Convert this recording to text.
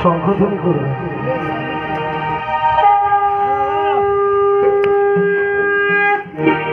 শঙ্খধ্বনি করবে